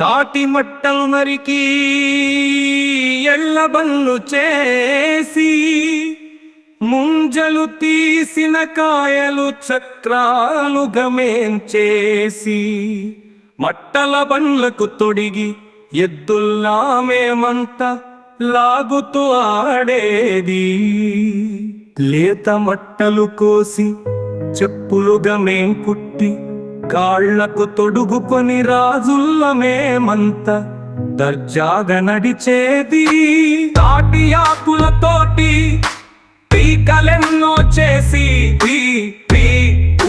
తాటి మట్టలు నరికి ఎళ్ళబల్లు చేసి ముంజలు తీసిన కాయలు చక్రాలు గమేం చేసి మట్టల బండ్లకు తొడిగి ఎద్దుల్లామేమంత లాగుతూ ఆడేది. లేత మట్టలు కోసి చెప్పులుగా మేం కుట్టి కాళ్ళకు తొడుగుకొని రాజుల్లమేమంత దర్జాగా నడిచేది. తాటి ఆకులతోటి పీకలెన్నో చేసి పీ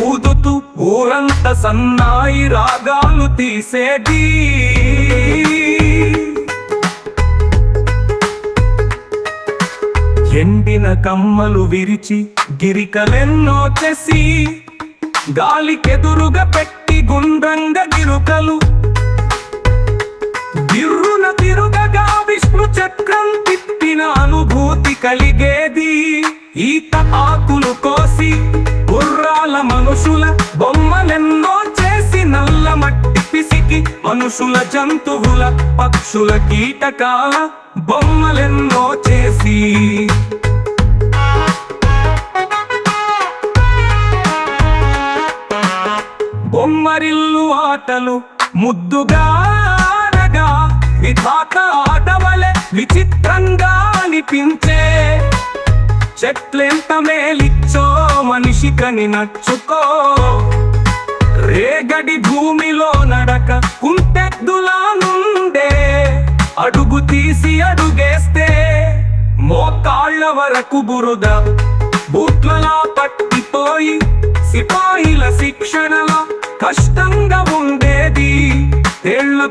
ఊదుతూ ఊరంత సన్నాయి రాగాలు తీసేది. ఎండిన కమ్మలు విరిచి గిరికలెన్నో చేసి గాలికెదురుగా పెట్టి గుండ్రంగ గిరుకలు. గిర్రున తిరుగగా విష్ణు చక్రం తిప్పిన అనుభూతి కలిగేది. ఈత ఆకులు కోసి గుర్రాల మనుషుల బొమ్మలెన్నో చేసి నల్ల మట్టి పిసికి మనుషుల జంతువుల పక్షుల కీటకాల బొమ్మలెన్నో చేసి. బొమ్మరిల్లు ఆటలు ముద్దుగా ఆడగా విధాత ఆటవలె విచిత్రంగా అనిపించే. చెట్లెంత మేలిచ్చో మనిషికని నచ్చుకో. రేగడి భూమిలో నడక కుంటెద్దులా నుండే. అడుగు తీసి అడుగేస్తే మోకాళ్ళ వరకు బురద బూట్లలా పట్టిపోయి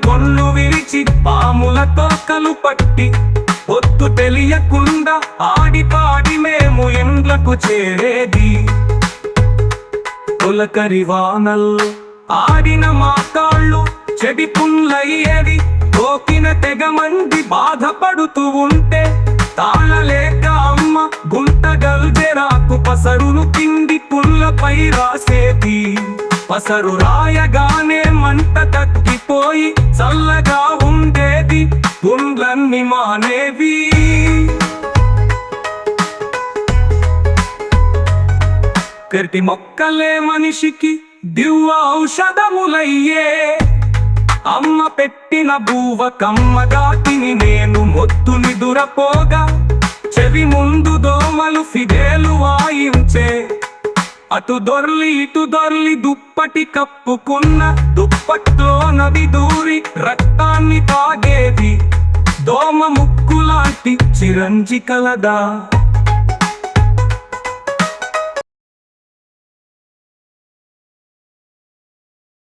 గొల్లు విరిచి పాముల తోకలు పట్టి పొత్తు తెలియకుండా ఆడి పాడి మేము ఇండ్లకు చేరేది. తొలకరి వానల్లో ఆడిన మా కాళ్ళు చెడి పుల్లయ్యేది తోకిన తెగ మంది బాధపడుతూ ఉంటే తాళలేక అమ్మ గుంట గల్జెరాకు పసరును పిండి పుల్లపై రాసేది. పసరు రాయగానే మంట తక్కిపోయి చల్లగా ఉండేది గుండ్లన్నీ మానేవి. పెరటి మొక్కలే మనిషికి దివ్వ ఔషధములయ్యే. అమ్మ పెట్టిన బూవ కమ్మగా తిని నేను మొత్తుని దురపో అటు దొర్లి ఇటు దొర్లి దుప్పటి కప్పుకున్న దుప్పట్లో నది దూరి రక్తాన్ని తాగేది దోమ ముక్కులాంటి చిరంజి కలదా?